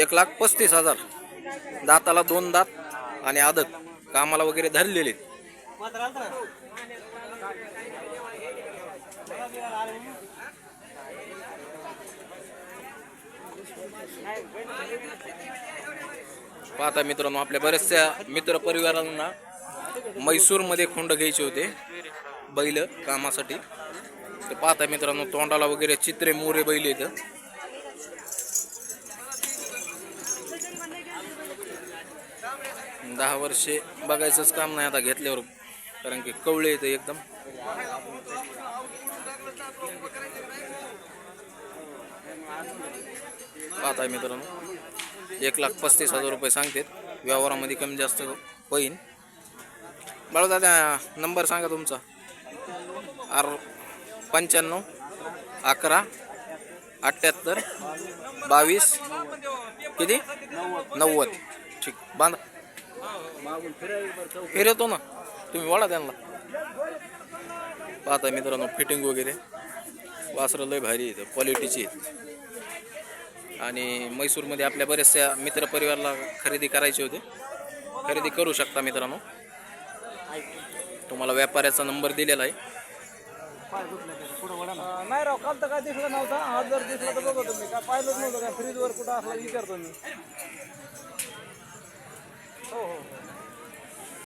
एक लाख पस्तीस हजार. दाताला दोन दात आणि आदत. कामाला वगैरे धरलेले. पाहता मित्रांनो आपल्या बऱ्याचशा मित्र परिवारांना म्हैसूरमध्ये खोंड घ्यायचे होते. बैल कामासाठी. ते पाहता मित्रांनो तोंडाला वगैरे चित्रे मोरे बैल येतं. दहा वर्षे बघायचंच काम नाही आता घेतल्यावर कारण की कवळे येतं एकदम. पाहताय मित्रांनो एक लाख पस्तीस हजार रुपये सांगतात. व्यवहारामध्ये कमी जास्त होईन. बाळूदादा नंबर सांगा तुमचा. आर पंच्याण्णव अकरा अठ्ठ्याहत्तर बावीस किती? नव्वद. ठीक बांधा. फिरवतो ना. तुम्ही वाढा त्यांना. पाहता मित्रांनो फिटिंग वगैरे. वासरं लय भारी आहेत क्वालिटीची आहेत. आणि मैसूरमध्ये आपल्या बऱ्याचशा मित्रपरिवाराला खरेदी करायची होती. खरेदी करू शकता मित्रांनो. तुम्हाला व्यापाऱ्याचा नंबर दिलेला आहे. नाही राव काल तर काय दिसलं नव्हता. आज जर दिसला तर बघा तुम्ही काय पाहिलंच नव्हतं. काय फ्रीजवर कुठं असला विचारतो मी.